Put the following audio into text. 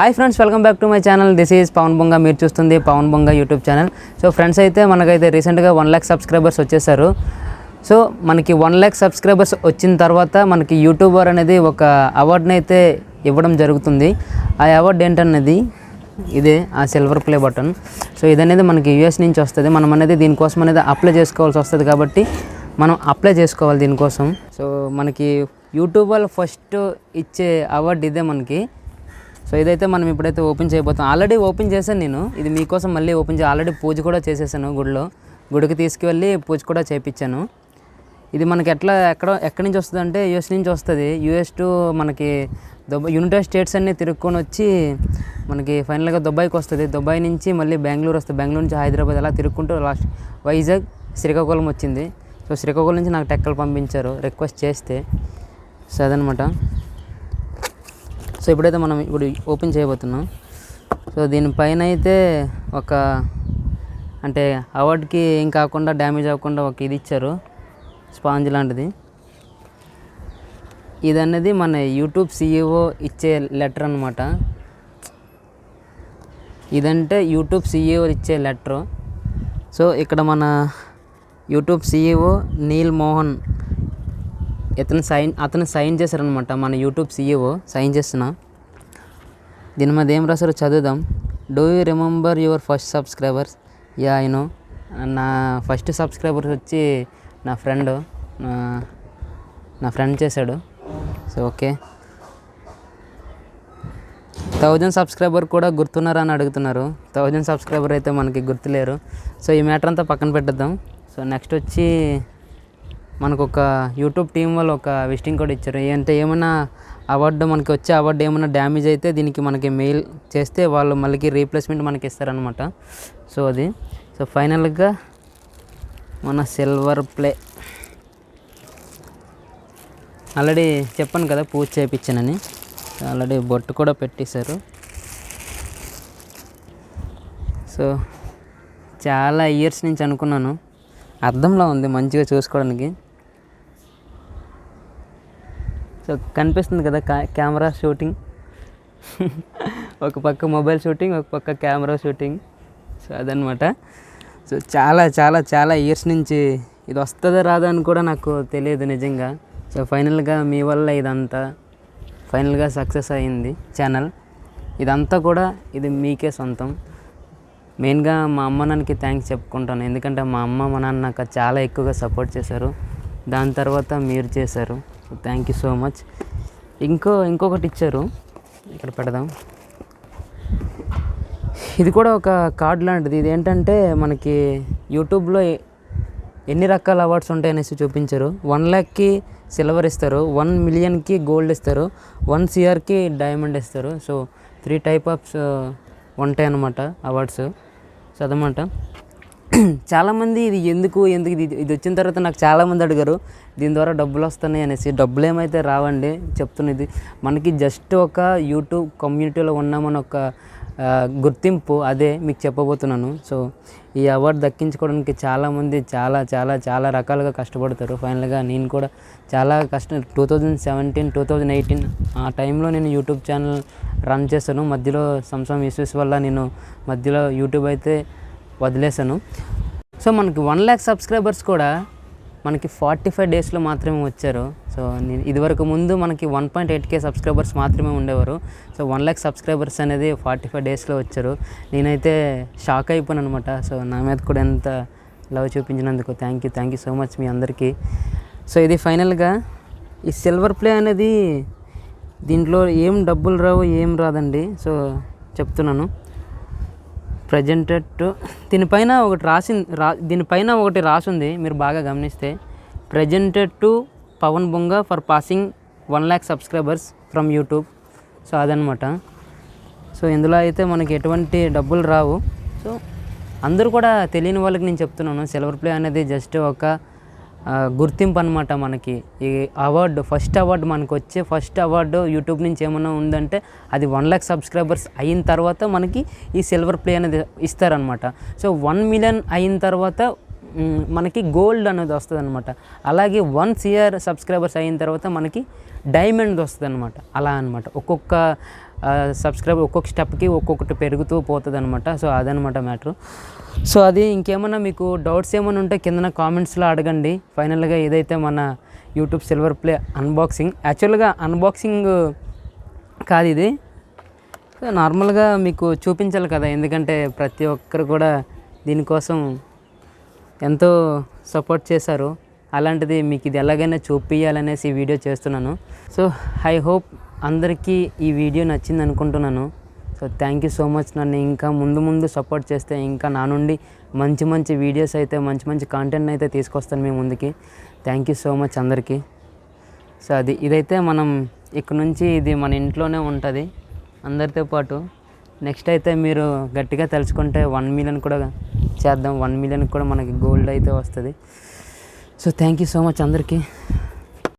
Hi friends welcome back to my channel this is Pawan Bonga మీరు చూస్తుంది పవన్ బొంగ YouTube channel so friends అయితే మనకైతే రీసెంట్గా వన్ ల్యాక్ సబ్స్క్రైబర్స్ వచ్చేసారు. సో మనకి వన్ ల్యాక్ సబ్స్క్రైబర్స్ వచ్చిన తర్వాత మనకి యూట్యూబర్ అనేది ఒక అవార్డుని అయితే ఇవ్వడం జరుగుతుంది. ఆ అవార్డు ఏంటన్నది? ఇదే ఆ సిల్వర్ ప్లే బటన్ సో ఇదనేది మనకి యూఎస్ నుంచి వస్తుంది. మనం అనేది దీనికోసం అనేది అప్లై చేసుకోవాల్సి వస్తుంది కాబట్టి మనం అప్లై చేసుకోవాలి దీనికోసం. సో మనకి యూట్యూబ్ వాళ్ళు ఫస్ట్ ఇచ్చే అవార్డు ఇదే మనకి. సో ఇదైతే మనం ఇప్పుడైతే ఓపెన్ చేయబోతాం. ఆల్రెడీ ఓపెన్ చేశాను నేను. ఇది మీకోసం మళ్ళీ ఓపెన్ చే ఆల్రెడీ పూజ కూడా చేసేసాను గుడిలో. గుడికి తీసుకువెళ్ళి పూజ కూడా చేయించాను ఇది మనకి ఎట్లా ఎక్కడ ఎక్కడి నుంచి వస్తుంది అంటే యూఎస్ నుంచి వస్తుంది. యూఎస్ టు మనకి దుబాయ్ యునైటెడ్ స్టేట్స్ అన్ని తిరుక్కొని వచ్చి మనకి ఫైనల్గా దుబాయ్కి వస్తుంది. దుబాయ్ నుంచి మళ్ళీ బెంగళూరు వస్తుంది. బెంగళూరు నుంచి హైదరాబాద్ అలా తిరుక్కుంటూ లాస్ట్ వైజాగ్ శ్రీకాకుళం వచ్చింది. సో శ్రీకాకుళం నుంచి నాకు టెక్కలు పంపించారు రిక్వెస్ట్ చేస్తే. సో అదనమాట. ఇప్పుడైతే మనం ఇప్పుడు ఓపెన్ చేయబోతున్నాం. సో దీనిపైన అయితే ఒక అంటే అవార్డ్కి ఏం కాకుండా డ్యామేజ్ అవ్వకుండా ఒక ఇది ఇచ్చారు. స్పాంజ్ లాంటిది. ఇది అనేది మన యూట్యూబ్ సీఈఓ ఇచ్చే లెటర్ అనమాట ఇదంటే యూట్యూబ్ సీఈఓ ఇచ్చే లెటరు. సో ఇక్కడ మన యూట్యూబ్ సీఈఓ నీల్ మోహన్ ఇతను సైన్ అతను సైన్ చేశారనమాట మన యూట్యూబ్ సీఈఓ సైన్ చేసిన దీని మీద ఏం రాశారో చదువుదాం. Do you remember your first subscribers ya I know నా ఫస్ట్ సబ్స్క్రైబర్స్ వచ్చి నా ఫ్రెండ్ నా ఫ్రెండ్ చేశాడు. సో ఓకే థౌజండ్ సబ్స్క్రైబర్ కూడా గుర్తున్నారా అని అడుగుతున్నారు. థౌజండ్ సబ్స్క్రైబర్ అయితే మనకి గుర్తులేరు. సో ఈ మ్యాటర్ అంతా పక్కన పెట్టద్దాం. సో నెక్స్ట్ వచ్చి మనకు ఒక యూట్యూబ్ టీం వాళ్ళు ఒక విజిటింగ్ కోడ్ ఇచ్చారు. అంటే ఏమైనా అవార్డు మనకి వచ్చే అవార్డు ఏమైనా డ్యామేజ్ అయితే దీనికి మనకి మెయిల్ చేస్తే వాళ్ళు మళ్ళీ రీప్లేస్మెంట్ మనకి ఇస్తారనమాట సో అది. సో ఫైనల్గా మన సిల్వర్ ప్లే. ఆల్రెడీ చెప్పాను కదా పూజ చేయించానని. ఆల్రెడీ బొట్టు కూడా పెట్టేశారు. సో చాలా ఇయర్స్ నుంచి అనుకున్నాను. అర్థంలో ఉంది మంచిగా చూసుకోవడానికి. సో కనిపిస్తుంది కదా కెమెరా షూటింగ్. ఒక పక్క మొబైల్ షూటింగ్ ఒక పక్క కెమెరా షూటింగ్. సో అదనమాట సో చాలా చాలా చాలా ఇయర్స్ నుంచి ఇది వస్తుందా రాదా అని కూడా నాకు తెలియదు నిజంగా. సో ఫైనల్గా మీ వల్ల ఇదంతా ఫైనల్గా సక్సెస్ అయింది ఛానల్. ఇదంతా కూడా ఇది మీకే సొంతం. మెయిన్గా మా అమ్మ నాన్నకి థ్యాంక్స్ చెప్పుకుంటాను. ఎందుకంటే మా అమ్మ మా నాన్న నాకు చాలా ఎక్కువగా సపోర్ట్ చేశారు. దాని తర్వాత మీరు చేశారు. థ్యాంక్ యూ సో మచ్ ఇంకో ఇంకొకటి ఇచ్చారు. ఇక్కడ పెడదాం. ఇది కూడా ఒక కార్డ్ లాంటిది. ఇది ఏంటంటే మనకి యూట్యూబ్లో ఎన్ని రకాల అవార్డ్స్ ఉంటాయనేసి చూపించారు. వన్ ల్యాక్కి సిల్వర్ ఇస్తారు. వన్ మిలియన్కి గోల్డ్ ఇస్తారు. వన్ సిఆర్కి డైమండ్ ఇస్తారు. సో త్రీ టైప్ ఆఫ్స్ ఉంటాయి అన్నమాట అవార్డ్స్. సో అదనమాట చాలామంది ఇది ఎందుకు ఎందుకు ఇది ఇది వచ్చిన తర్వాత నాకు చాలామంది అడిగారు దీని ద్వారా డబ్బులు వస్తున్నాయి అనేసి. డబ్బులు ఏమైతే రావండి చెప్తున్నది మనకి జస్ట్ ఒక యూట్యూబ్ కమ్యూనిటీలో ఉన్నామని ఒక గుర్తింపు అదే మీకు చెప్పబోతున్నాను. సో ఈ అవార్డు దక్కించుకోవడానికి చాలామంది చాలా చాలా చాలా రకాలుగా కష్టపడతారు. ఫైనల్గా నేను కూడా చాలా కష్టం two thousand seventeen two thousand eighteen ఆ టైంలో నేను యూట్యూబ్ ఛానల్ రన్ చేశాను. మధ్యలో సంసం ఇష్యూస్ వల్ల నేను మధ్యలో యూట్యూబ్ అయితే వదిలేశాను. సో మనకి వన్ ల్యాక్ సబ్స్క్రైబర్స్ కూడా మనకి ఫార్టీ ఫైవ్ డేస్లో మాత్రమే వచ్చారు. సో నేను ఇదివరకు ముందు మనకి one point eight K subscribers మాత్రమే ఉండేవారు. సో వన్ ల్యాక్ సబ్స్క్రైబర్స్ అనేది ఫార్టీ ఫైవ్ డేస్లో వచ్చారు. నేనైతే షాక్ అయిపోయాను అనమాట సో నా మీద కూడా ఎంత love చూపించినందుకు thank you thank you so much మీ అందరికీ. సో ఇది ఫైనల్గా ఈ సిల్వర్ ప్లే అనేది దీంట్లో ఏం డబ్బులు రావు ఏం రాదండి. సో చెప్తున్నాను. ప్రజెంటెడ్ టు దీనిపైన ఒకటి రాసింది రా దీనిపైన ఒకటి రాసింది మీరు బాగా గమనిస్తే. Presented to Pawan Bonga for passing one lakh subscribers from YouTube. So అదనమాట సో ఇందులో అయితే మనకి ఎటువంటి డబ్బులు రావు. సో అందరూ కూడా తెలియని వాళ్ళకి నేను చెప్తున్నాను సిల్వర్ ప్లే అనేది జస్ట్ ఒక గుర్తింపు అనమాట మనకి. ఈ అవార్డు ఫస్ట్ అవార్డు మనకు వచ్చే ఫస్ట్ అవార్డు యూట్యూబ్ నుంచి ఏమైనా ఉందంటే అది వన్ ల్యాక్ సబ్స్క్రైబర్స్ అయిన తర్వాత మనకి ఈ సిల్వర్ ప్లే అనేది ఇస్తారనమాట సో వన్ మిలియన్ అయిన తర్వాత మనకి గోల్డ్ అనేది వస్తుంది అనమాట అలాగే వన్ ఇయర్ సబ్స్క్రైబర్స్ అయిన తర్వాత మనకి డైమండ్ వస్తుంది అనమాట అలా అనమాట ఒక్కొక్క సబ్స్క్రైబ్ ఒక్కొక్క స్టెప్కి ఒక్కొక్కటి పెరుగుతూ పోతుంది అనమాట సో అదనమాట మ్యాటర్. సో అది ఇంకేమన్నా మీకు డౌట్స్ ఏమైనా ఉంటే కింద కామెంట్స్లో అడగండి. ఫైనల్గా ఏదైతే మన యూట్యూబ్ సిల్వర్ ప్లే అన్బాక్సింగ్ యాక్చువల్గా అన్బాక్సింగ్ కాదు ఇది. నార్మల్గా మీకు చూపించాలి కదా ఎందుకంటే ప్రతి ఒక్కరు కూడా దీనికోసం ఎంతో సపోర్ట్ చేశారు. అలాంటిది మీకు ఇది ఎలాగైనా చూపించాలనేసి ఈ వీడియో చేస్తున్నాను. సో ఐ హోప్ అందరికీ ఈ వీడియో నచ్చింది అనుకుంటున్నాను. So thank you so much నన్ను ఇంకా ముందు ముందు సపోర్ట్ చేస్తే ఇంకా నా నుండి మంచి మంచి వీడియోస్ అయితే మంచి మంచి కాంటెంట్ అయితే తీసుకొస్తాను మీ ముందుకి. థ్యాంక్ యూ సో మచ్ అందరికీ. సో అది ఇదైతే మనం ఇక్కడ నుంచి ఇది మన ఇంట్లోనే ఉంటుంది. అందరితో పాటు నెక్స్ట్ అయితే మీరు గట్టిగా తలుచుకుంటే వన్ మిలియన్ కూడా చేద్దాం. వన్ మిలియన్ కూడా మనకి గోల్డ్ అయితే వస్తుంది. So thank you so much అందరికీ.